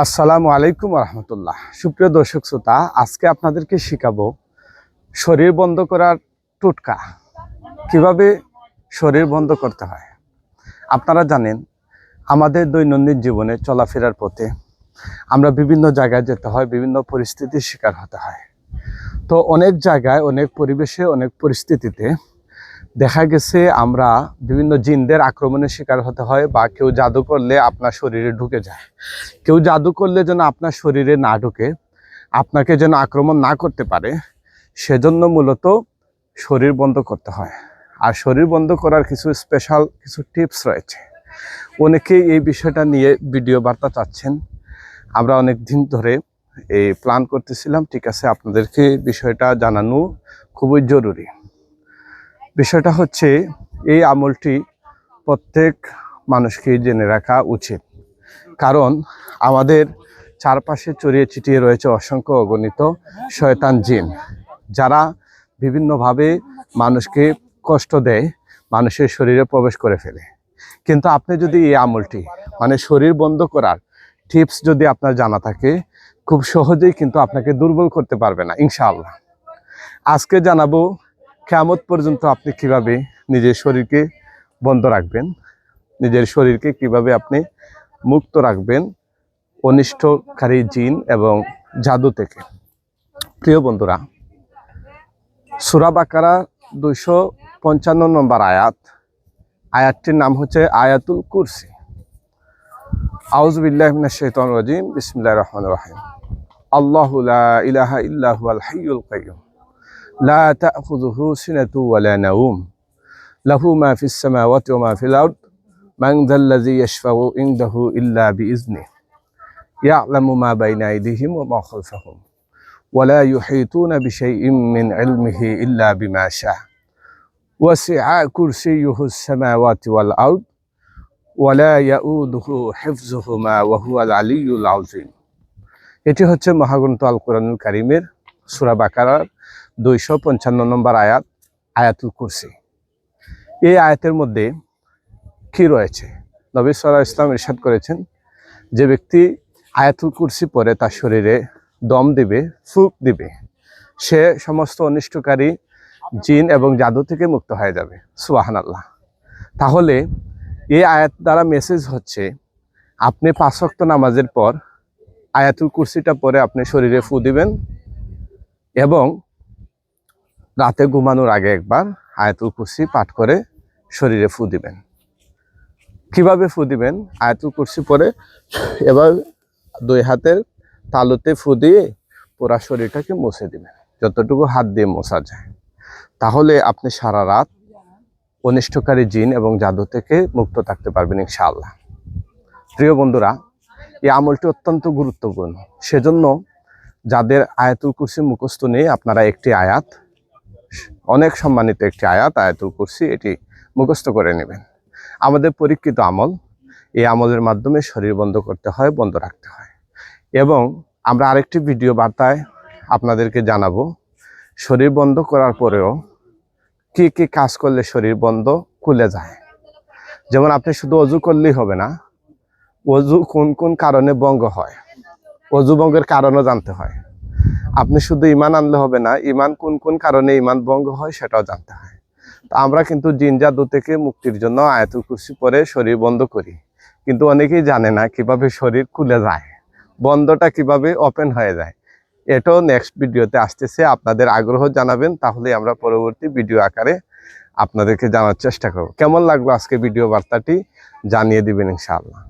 আসসালামু আলাইকুম রহমতুল্লাহ সুপ্রিয় দর্শক শ্রোতা, আজকে আপনাদেরকে শেখাবো শরীর বন্ধ করার টোটকা। কীভাবে শরীর বন্ধ করতে হয়? আপনারা জানেন, আমাদের দৈনন্দিন জীবনে চলাফেরার পথে আমরা বিভিন্ন জায়গায় যেতে হয়, বিভিন্ন পরিস্থিতির শিকার হতে হয়। তো অনেক জায়গায়, অনেক পরিবেশে, অনেক পরিস্থিতিতে দেখা গেছে আমরা বিভিন্ন জিনদের আক্রমণের শিকার হতে হয় বা কেউ জাদু করলে আপনার শরীরে ঢুকে যায়। কেউ জাদু করলে যেন আপনার শরীরে না ঢুকে, আপনাকে যেন আক্রমণ না করতে পারে, সেজন্য মূলত শরীর বন্ধ করতে হয়। আর শরীর বন্ধ করার কিছু স্পেশাল কিছু টিপস রয়েছে। অনেকেই এই বিষয়টা নিয়ে ভিডিও বার্তা চাচ্ছেন। আমরা অনেক দিন ধরে এই প্ল্যান করতেছিলাম, ঠিক আছে, আপনাদেরকে বিষয়টা জানানো খুবই জরুরি। বিষয়টা হচ্ছে, এই আমলটি প্রত্যেক মানুষকে জেনে রাখা উচিত। কারণ আমাদের চারপাশে চড়িয়ে ছিটিয়ে রয়েছে অসংখ্য অগণিত শয়তান জিন। যারা বিভিন্নভাবে মানুষকে কষ্ট দেয়, মানুষের শরীরে প্রবেশ করে ফেলে। কিন্তু আপনি যদি এই আমলটি মানে শরীর বন্ধ করার টিপস যদি আপনার জানা থাকে, খুব সহজেই কিন্তু আপনাকে দুর্বল করতে পারবে না, ইনশাআল্লাহ। আজকে জানাব কেমত পর্যন্ত আপনি কীভাবে নিজের শরীরকে বন্ধ রাখবেন, নিজের শরীরকে কীভাবে আপনি মুক্ত রাখবেন অনিষ্টকারী জিন এবং জাদু থেকে। প্রিয় বন্ধুরা, সুরা বাকারা দুইশো পঞ্চান্ন নম্বর আয়াত, আয়াতটির নাম হচ্ছে আয়াতুল কুরসি। আউজবিল্লাহমিনা শৈতন রাজিম। বিসমিল্লাহ রহমান রহিম। আল্লাহ ইলাহা ইল্লাহু আল কাইয়ুম। لا تأخذه سنة ولا نوم له ما في السماوات وما في الأرض من ذا الذي يشفع عنده إلا بإذنه يعلم ما بين أيديهم وما خلفهم ولا يحيطون بشيء من علمه إلا بما شاء وسع كرسيه السماوات والأرض ولا يؤوده حفظهما وهو العلي العظيم এটি হচ্ছে মহাগ্রন্থ আল কোরআনুল কারিমের সুরা বাকারার দুইশো পঞ্চান্ন নম্বর আয়াত, আয়াতুল কুরসি। এই আয়াতের মধ্যে কি রয়েছে? নবী সাল্লাহ ইসলাম ইরশাদ করেছেন যে ব্যক্তি আয়াতুল কুরসি পরে তার শরীরে দম দিবে ফুক দিবে, সে সমস্ত অনিষ্টকারী জিন এবং জাদু থেকে মুক্ত হয়ে যাবে। সুবাহান আল্লাহ তাহলে এই আয়াত দ্বারা মেসেজ হচ্ছে, আপনি পাঁচক্ত নামাজের পর আয়াতুল কুরসিটা পরে আপনি শরীরে ফু দিবেন এবং রাতে ঘুমানোর আগে একবার আয়াতুল কুরসি পাঠ করে শরীরে ফু দিবেন। কীভাবে ফু দিবেন? আয়াতুল কুরসি পরে এবার দুই হাতের তালুতে ফু দিয়ে পুরা শরীরটাকে মুছে দিবেন। যতটুকু হাত দিয়ে মোছা যায়। তাহলে আপনি সারা রাত অনিষ্টকারী জিন এবং জাদু থেকে মুক্ত থাকতে পারবেন ইনশাআল্লাহ। প্রিয় বন্ধুরা, এই আমলটি অত্যন্ত গুরুত্বপূর্ণ। সেজন্য যাদের আয়াতুল কুরসি মুখস্থ নেই, আপনারা একটি আয়াত, অনেক সম্মানিত একটি আয়াত, আয়াতুল কুরসি, এটি মুখস্থ করে নেবেন। আমাদের পরীক্ষিত আমল, এই আমলের মাধ্যমে শরীর বন্ধ করতে হয়, বন্ধ রাখতে হয়। এবং আমরা আরেকটি ভিডিও বার্তায় আপনাদেরকে জানাব, শরীর বন্ধ করার পরেও কি কি কাজ করলে শরীর বন্ধ খুলে যায়। যেমন আপনি শুধু অজু করলেই হবে না, অজু কোন কোন কারণে বঙ্গ হয় অজু ভঙ্গের কারণও জানতে হয়। আপনি শুধু ইমান আনলে হবে না, ইমান কোন কোন কারণে ইমান ভঙ্গ হয় সেটাও জানতে হয়। তো আমরা কিন্তু জিন জাদু থেকে মুক্তির জন্য আয়াতুল কুরসি পরে শরীর বন্ধ করি। কিন্তু অনেকেই জানে না কীভাবে শরীর খুলে যায়, বন্ধটা কীভাবে ওপেন হয়ে যায়। এটাও নেক্সট ভিডিওতে আসতেছে, আপনাদের আগ্রহ জানাবেন, তাহলে আমরা পরবর্তী ভিডিও আকারে আপনাদেরকে জানার চেষ্টা করব। কেমন লাগল আজকে ভিডিও বার্তাটি? জানিয়ে দিবেন ইনশাআল্লাহ।